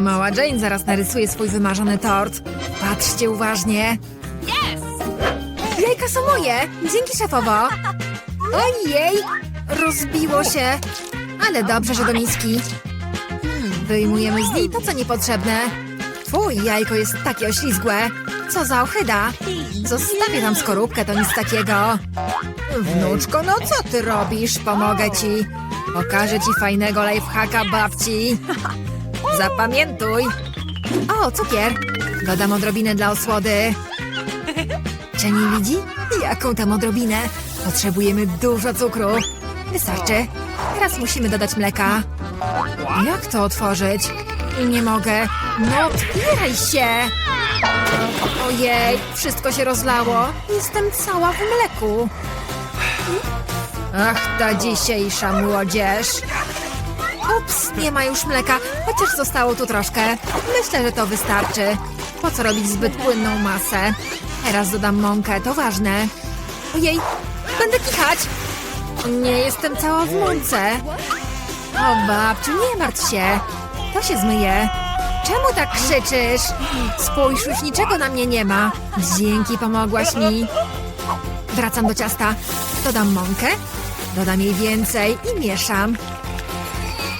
Mała Jane zaraz narysuje swój wymarzony tort. Patrzcie uważnie. Jajka są moje! Dzięki szefowo! Ojej! Rozbiło się! Ale dobrze, że do miski. Hmm, Wyjmujemy z niej to, co niepotrzebne. Twój jajko jest takie oślizgłe. Co za ochyda! Zostawię tam skorupkę, to nic takiego. Wnuczko, no co ty robisz? Pomogę ci. Pokażę ci fajnego lifehacka babci. Zapamiętuj. O, cukier. Dodam odrobinę dla osłody. Czy nie widzi? Jaką tam odrobinę? Potrzebujemy dużo cukru. Wystarczy. Teraz musimy dodać mleka. Jak to otworzyć? Nie mogę. No otwieraj się! Ojej, wszystko się rozlało. Jestem cała w mleku. Ach, ta dzisiejsza młodzież. Ups, nie ma już mleka, chociaż zostało tu troszkę. Myślę, że to wystarczy. Po co robić zbyt płynną masę? Teraz dodam mąkę, to ważne. Ojej, będę kichać. Nie jestem cała w mące. O babciu, nie martw się. To się zmyje. Czemu tak krzyczysz? Spójrz, już niczego na mnie nie ma. Dzięki, pomogłaś mi. Wracam do ciasta. Dodam mąkę, dodam jej więcej i mieszam.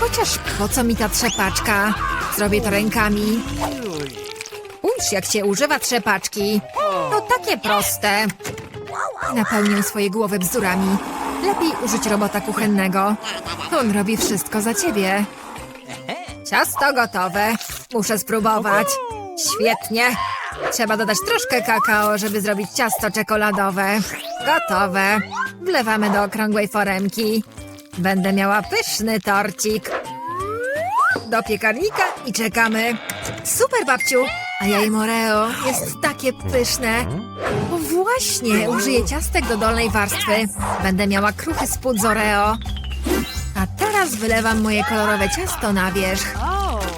Chociaż po co mi ta trzepaczka? Zrobię to rękami. Spójrz, jak się używa trzepaczki. To takie proste. Napełnię swoje głowy bzdurami. Lepiej użyć robota kuchennego. On robi wszystko za ciebie. Ciasto gotowe. Muszę spróbować. Świetnie. Trzeba dodać troszkę kakao, żeby zrobić ciasto czekoladowe. Gotowe. Wlewamy do okrągłej foremki. Będę miała pyszny torcik. Do piekarnika i czekamy. Super, babciu! A jaj Moreo jest takie pyszne. O właśnie, użyję ciastek do dolnej warstwy. Będę miała kruchy spód z Oreo. A teraz wylewam moje kolorowe ciasto na wierzch.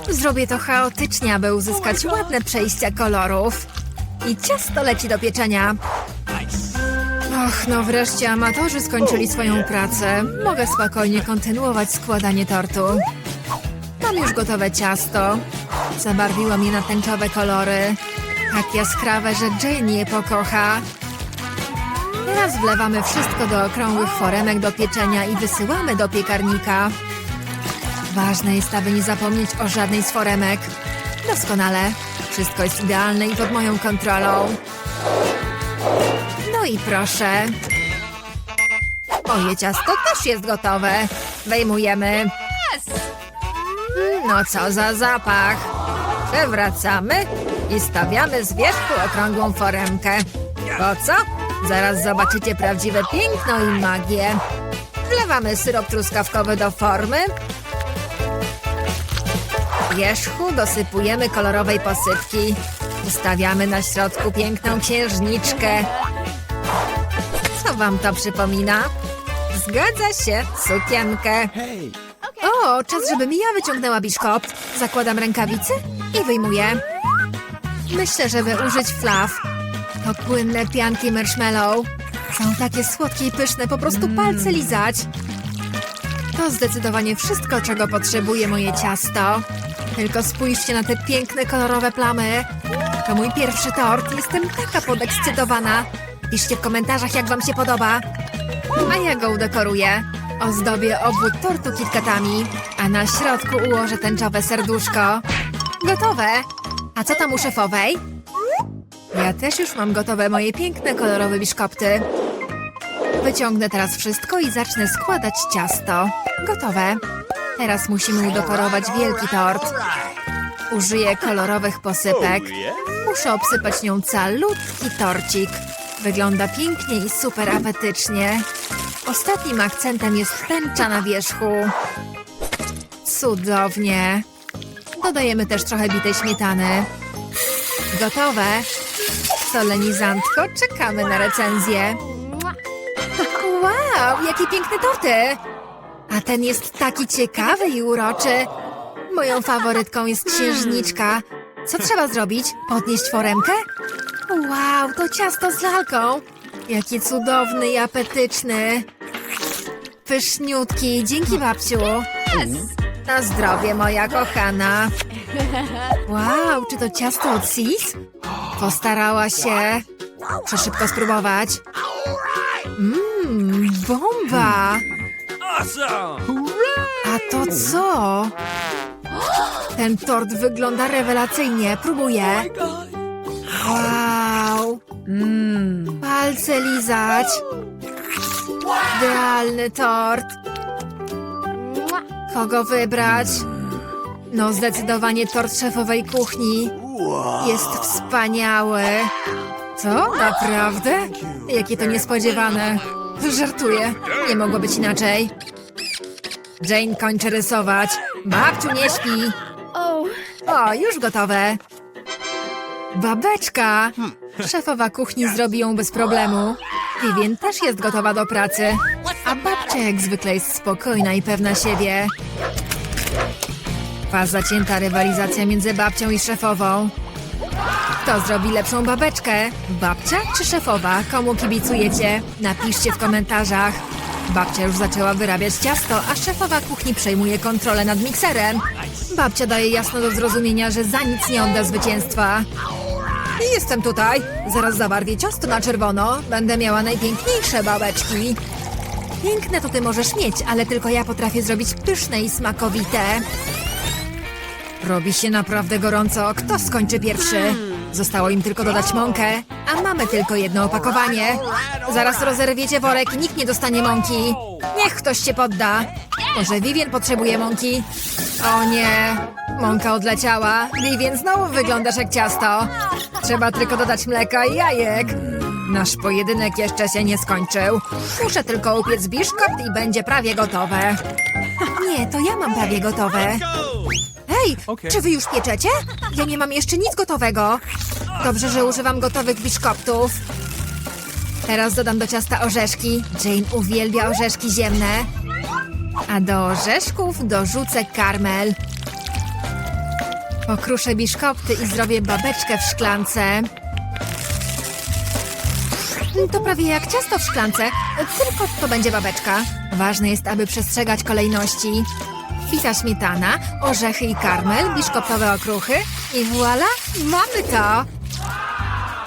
Zrobię to chaotycznie, aby uzyskać ładne przejścia kolorów. I ciasto leci do pieczenia. Och, no wreszcie amatorzy skończyli swoją pracę. Mogę spokojnie kontynuować składanie tortu. Mam już gotowe ciasto. Zabarwiłam je na tęczowe kolory. Tak jaskrawe, że Jane je pokocha. Teraz wlewamy wszystko do okrągłych foremek do pieczenia i wysyłamy do piekarnika. Ważne jest, aby nie zapomnieć o żadnej z foremek. Doskonale. Wszystko jest idealne i pod moją kontrolą. I proszę. Moje ciasto też jest gotowe. Wejmujemy. No co za zapach. Przewracamy i stawiamy z wierzchu okrągłą foremkę. Po co? Zaraz zobaczycie prawdziwe piękno i magię. Wlewamy syrop truskawkowy do formy. Wierzchu dosypujemy kolorowej posypki. Ustawiamy na środku piękną księżniczkę. Wam to przypomina? Zgadza się, sukienkę. O, czas, żebym ja wyciągnęła biszkopt. Zakładam rękawice i wyjmuję. Myślę, żeby użyć flaw. To płynne pianki marshmallow. Są takie słodkie i pyszne, po prostu palce lizać. To zdecydowanie wszystko, czego potrzebuje moje ciasto. Tylko spójrzcie na te piękne, kolorowe plamy. To mój pierwszy tort. Jestem taka podekscytowana. Piszcie w komentarzach, jak wam się podoba. A ja go udekoruję. Ozdobię obwód tortu kitkatami, a na środku ułożę tęczowe serduszko. Gotowe! A co tam u szefowej? Ja też już mam gotowe moje piękne, kolorowe biszkopty. Wyciągnę teraz wszystko i zacznę składać ciasto. Gotowe. Teraz musimy udekorować wielki tort. Użyję kolorowych posypek. Muszę obsypać nią calutki torcik. Wygląda pięknie i super apetycznie. Ostatnim akcentem jest tęcza na wierzchu. Cudownie. Dodajemy też trochę bitej śmietany. Gotowe. Solenizantko, czekamy na recenzję. Wow, jakie piękne torty! A ten jest taki ciekawy i uroczy. Moją faworytką jest księżniczka. Co trzeba zrobić? Podnieść foremkę? Wow, to ciasto z lalką. Jaki cudowny i apetyczny. Pyszniutki, dzięki babciu. Na zdrowie, moja kochana. Wow, czy to ciasto od Sis? Postarała się. Muszę szybko spróbować. Mmm, bomba! A to co? Ten tort wygląda rewelacyjnie. Próbuję. Wow! Mmm, palce lizać. Idealny tort. Kogo wybrać? No, zdecydowanie tort szefowej kuchni. Jest wspaniały. Co? Naprawdę? Jakie to niespodziewane. Żartuję. Nie mogło być inaczej. Jane kończy rysować. Babciu, nie śpi. O, już gotowe. Babeczka. Szefowa kuchni zrobi ją bez problemu. Vivien też jest gotowa do pracy. A babcia jak zwykle jest spokojna i pewna siebie. Trwa zacięta rywalizacja między babcią i szefową. Kto zrobi lepszą babeczkę? Babcia czy szefowa? Komu kibicujecie? Napiszcie w komentarzach. Babcia już zaczęła wyrabiać ciasto, a szefowa kuchni przejmuje kontrolę nad mikserem. Babcia daje jasno do zrozumienia, że za nic nie odda zwycięstwa. Jestem tutaj. Zaraz zabarwię ciasto na czerwono. Będę miała najpiękniejsze babeczki. Piękne to ty możesz mieć, ale tylko ja potrafię zrobić pyszne i smakowite. Robi się naprawdę gorąco. Kto skończy pierwszy? Zostało im tylko dodać mąkę, a mamy tylko jedno opakowanie. Zaraz rozerwiecie worek i nikt nie dostanie mąki. Niech ktoś się podda. Może Vivien potrzebuje mąki? O nie, mąka odleciała. Vivien, znowu wyglądasz jak ciasto. Trzeba tylko dodać mleka i jajek. Nasz pojedynek jeszcze się nie skończył. Muszę tylko upiec biszkopt i będzie prawie gotowe. Nie, to ja mam prawie gotowe. Hej, czy wy już pieczecie? Ja nie mam jeszcze nic gotowego. Dobrze, że używam gotowych biszkoptów. Teraz dodam do ciasta orzeszki. Jane uwielbia orzeszki ziemne. A do orzeszków dorzucę karmel. Pokruszę biszkopty i zrobię babeczkę w szklance. To prawie jak ciasto w szklance, tylko to będzie babeczka. Ważne jest, aby przestrzegać kolejności. Bita śmietana, orzechy i karmel, biszkoptowe okruchy i voila, mamy to!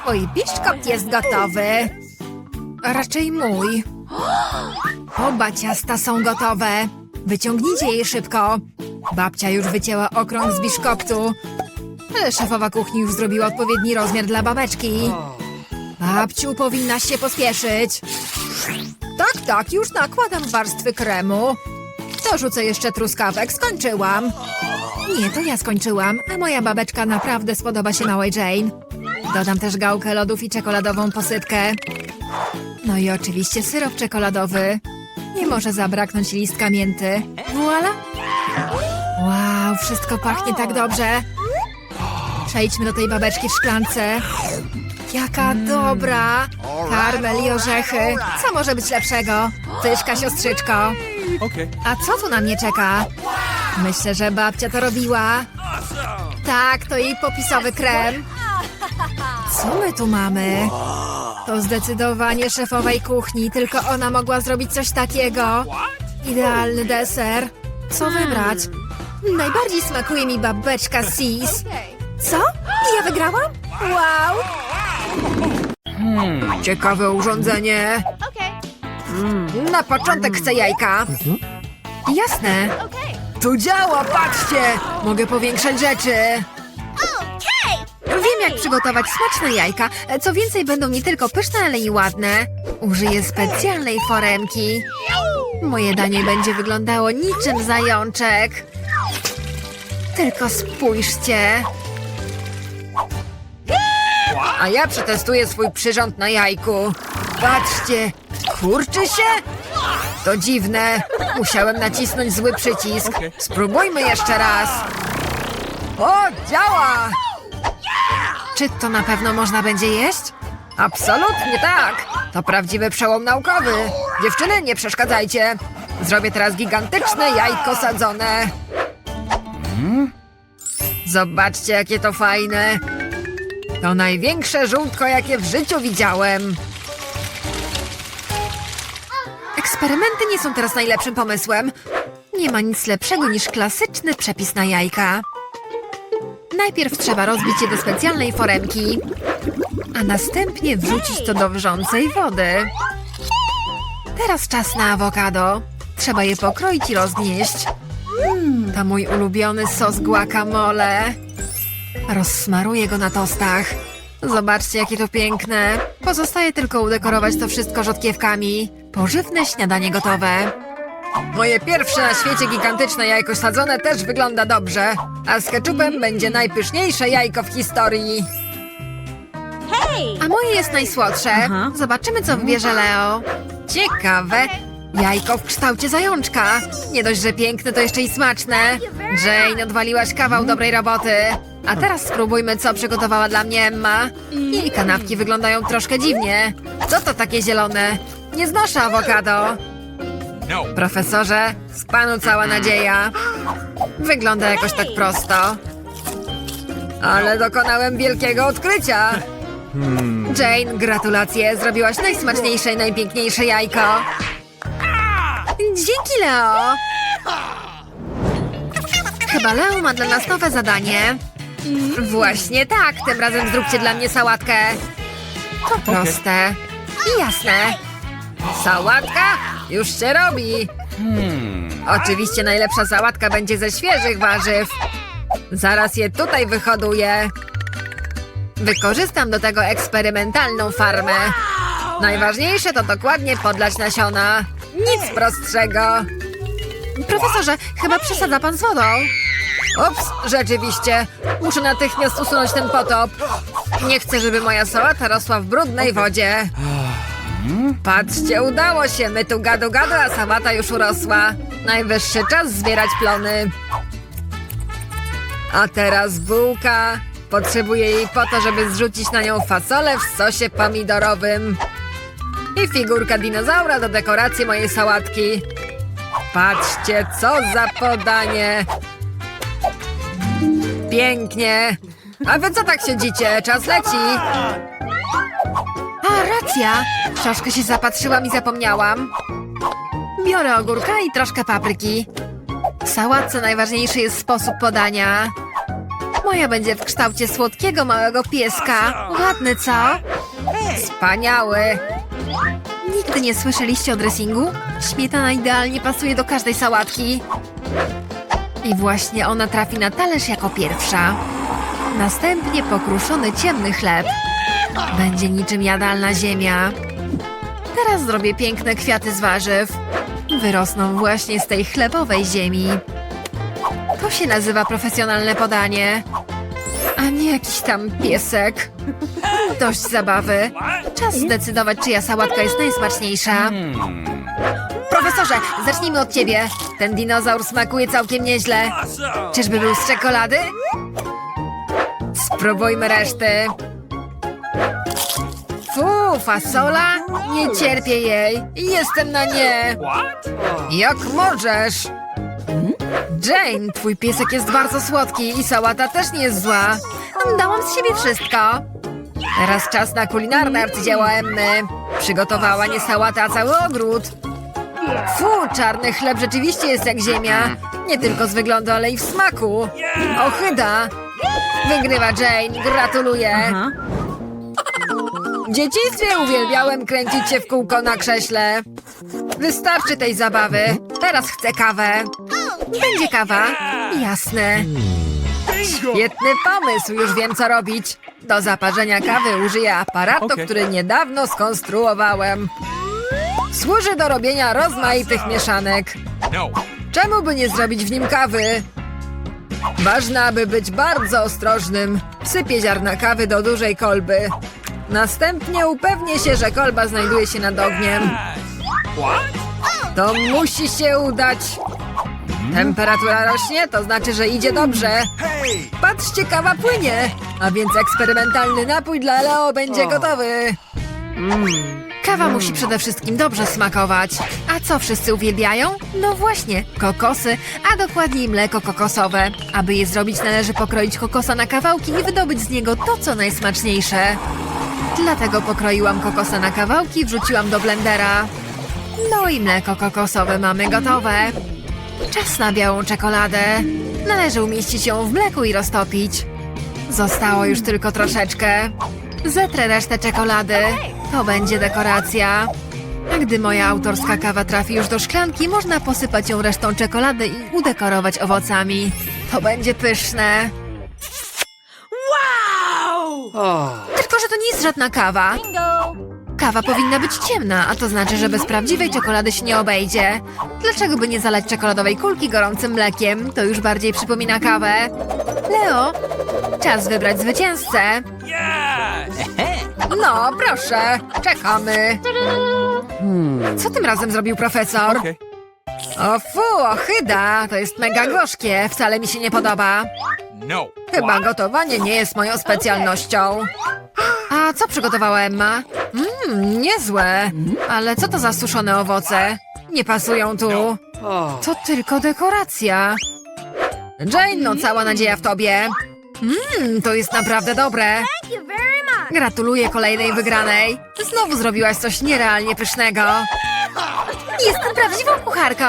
Mój biszkopt jest gotowy. Raczej mój. Oba ciasta są gotowe. Wyciągnijcie je szybko. Babcia już wycięła okrąg z biszkoptu. Ale Szefowa kuchni już zrobiła odpowiedni rozmiar dla babeczki. Babciu, powinnaś się pospieszyć. Tak, tak, już nakładam warstwy kremu. Dorzucę jeszcze truskawek, skończyłam. Nie, to ja skończyłam, a moja babeczka naprawdę spodoba się małej Jane. Dodam też gałkę lodów i czekoladową posypkę. No i oczywiście syrop czekoladowy. Nie może zabraknąć listka mięty. Voila! Wow, wszystko pachnie tak dobrze. Przejdźmy do tej babeczki w szklance. Jaka dobra! Karmel i orzechy. Co może być lepszego? Pyszka, siostrzyczko. A co tu na mnie czeka? Myślę, że babcia to robiła. Tak, to jej popisowy krem. Co my tu mamy? To zdecydowanie szefowej kuchni, tylko ona mogła zrobić coś takiego. Idealny deser. Co wybrać? Najbardziej smakuje mi babeczka Sis. Co? Ja wygrałam? Wow! Ciekawe urządzenie. Na początek chcę jajka. Jasne. Tu działa, patrzcie! Mogę powiększać rzeczy. Wiem, jak przygotować smaczne jajka. Co więcej, będą nie tylko pyszne, ale i ładne. Użyję specjalnej foremki. Moje danie będzie wyglądało niczym zajączek. Tylko spójrzcie. A ja przetestuję swój przyrząd na jajku. Patrzcie, kurczy się? To dziwne. Musiałem nacisnąć zły przycisk. Spróbujmy jeszcze raz. O, działa! Czy to na pewno można będzie jeść? Absolutnie tak. To prawdziwy przełom naukowy. Dziewczyny, nie przeszkadzajcie. Zrobię teraz gigantyczne jajko sadzone. Zobaczcie, jakie to fajne. To największe żółtko, jakie w życiu widziałem. Eksperymenty nie są teraz najlepszym pomysłem. Nie ma nic lepszego niż klasyczny przepis na jajka. Najpierw trzeba rozbić je do specjalnej foremki, a następnie wrzucić to do wrzącej wody. Teraz czas na awokado. Trzeba je pokroić i rozgnieść. To mój ulubiony sos guacamole. Rozsmaruję go na tostach. Zobaczcie, jakie to piękne. Pozostaje tylko udekorować to wszystko rzodkiewkami. Pożywne śniadanie gotowe. Moje pierwsze na świecie gigantyczne jajko sadzone też wygląda dobrze. A z keczupem będzie najpyszniejsze jajko w historii. A moje jest najsłodsze. Zobaczymy, co wybierze Leo. Ciekawe. Jajko w kształcie zajączka. Nie dość, że piękne, to jeszcze i smaczne. Jane, odwaliłaś kawał dobrej roboty. A teraz spróbujmy, co przygotowała dla mnie Emma. Jej kanapki wyglądają troszkę dziwnie. Co to takie zielone? Nie znoszę awokado. Profesorze, z panu cała nadzieja. Wygląda jakoś tak prosto. Ale dokonałem wielkiego odkrycia. Jane, gratulacje. Zrobiłaś najsmaczniejsze i najpiękniejsze jajko. Dzięki, Leo. Chyba Leo ma dla nas nowe zadanie. Właśnie tak. Tym razem zróbcie dla mnie sałatkę. To proste. I jasne. Sałatka? Już się robi. Oczywiście najlepsza sałatka będzie ze świeżych warzyw. Zaraz je tutaj wyhoduję. Wykorzystam do tego eksperymentalną farmę. Najważniejsze to dokładnie podlać nasiona. Nic prostszego. Profesorze, chyba przesadza pan z wodą. Ups, rzeczywiście. Muszę natychmiast usunąć ten potop. Nie chcę, żeby moja sałata rosła w brudnej wodzie. Patrzcie, udało się. My tu gadu gadu, a sałata już urosła. Najwyższy czas zbierać plony. A teraz bułka. Potrzebuję jej po to, żeby zrzucić na nią fasolę w sosie pomidorowym. I figurka dinozaura do dekoracji mojej sałatki. Patrzcie, co za podanie. Pięknie. A wy co tak siedzicie? Czas leci. A, racja! Troszkę się zapatrzyłam i zapomniałam. Biorę ogórka i troszkę papryki. W sałatce najważniejszy jest sposób podania. Moja będzie w kształcie słodkiego małego pieska. Ładny, co? Wspaniały! Nigdy nie słyszeliście o dressingu? Śmietana idealnie pasuje do każdej sałatki. I właśnie ona trafi na talerz jako pierwsza. Następnie pokruszony ciemny chleb. Będzie niczym jadalna ziemia. Teraz zrobię piękne kwiaty z warzyw. Wyrosną właśnie z tej chlebowej ziemi. To się nazywa profesjonalne podanie. A nie jakiś tam piesek. Dość zabawy. Czas zdecydować, czyja sałatka jest najsmaczniejsza. Profesorze, zacznijmy od ciebie. Ten dinozaur smakuje całkiem nieźle. Czyżby był z czekolady? Spróbujmy reszty. Fu, fasola? Nie cierpię jej. Jestem na nie. Jak możesz? Jane, twój piesek jest bardzo słodki i sałata też nie jest zła. Dałam z siebie wszystko. Teraz czas na kulinarne arcydzieła Emmy. Przygotowała nie sałatę, a cały ogród. Fu, czarny chleb rzeczywiście jest jak ziemia. Nie tylko z wyglądu, ale i w smaku. Ochyda. Wygrywa Jane, gratuluję. W dzieciństwie uwielbiałem kręcić się w kółko na krześle. Wystarczy tej zabawy. Teraz chcę kawę. Będzie kawa? Jasne. Świetny pomysł, już wiem co robić. Do zaparzenia kawy użyję aparatu, Okej. który niedawno skonstruowałem. Służy do robienia rozmaitych mieszanek. No. Czemu by nie zrobić w nim kawy? Ważne, aby być bardzo ostrożnym. Wsypię ziarna kawy do dużej kolby. Następnie upewnię się, że kolba znajduje się nad ogniem. To musi się udać. Temperatura rośnie, to znaczy, że idzie dobrze. Patrzcie, kawa płynie. A więc eksperymentalny napój dla Leo będzie gotowy. Kawa musi przede wszystkim dobrze smakować. A co wszyscy uwielbiają? No właśnie, kokosy, a dokładniej mleko kokosowe. Aby je zrobić, należy pokroić kokosa na kawałki i wydobyć z niego to, co najsmaczniejsze. Dlatego pokroiłam kokosa na kawałki i wrzuciłam do blendera. No i mleko kokosowe mamy gotowe. Czas na białą czekoladę. Należy umieścić ją w mleku i roztopić. Zostało już tylko troszeczkę. Zetrę resztę czekolady. To będzie dekoracja. A gdy moja autorska kawa trafi już do szklanki, można posypać ją resztą czekolady i udekorować owocami. To będzie pyszne. Tylko, że to nie jest żadna kawa. Kawa powinna być ciemna, a to znaczy, że bez prawdziwej czekolady się nie obejdzie. Dlaczego by nie zalać czekoladowej kulki gorącym mlekiem? To już bardziej przypomina kawę. Leo, czas wybrać zwycięzcę. No, proszę, czekamy. Co tym razem zrobił profesor? O fu, ochyda, to jest mega gorzkie, wcale mi się nie podoba. No. Chyba gotowanie nie jest moją specjalnością. A co przygotowała Emma? Mmm, niezłe. Ale co to za suszone owoce? Nie pasują tu. To tylko dekoracja. Jane, no cała nadzieja w tobie. Mmm, to jest naprawdę dobre. Gratuluję kolejnej wygranej. Znowu zrobiłaś coś nierealnie pysznego. Jestem prawdziwą kucharką.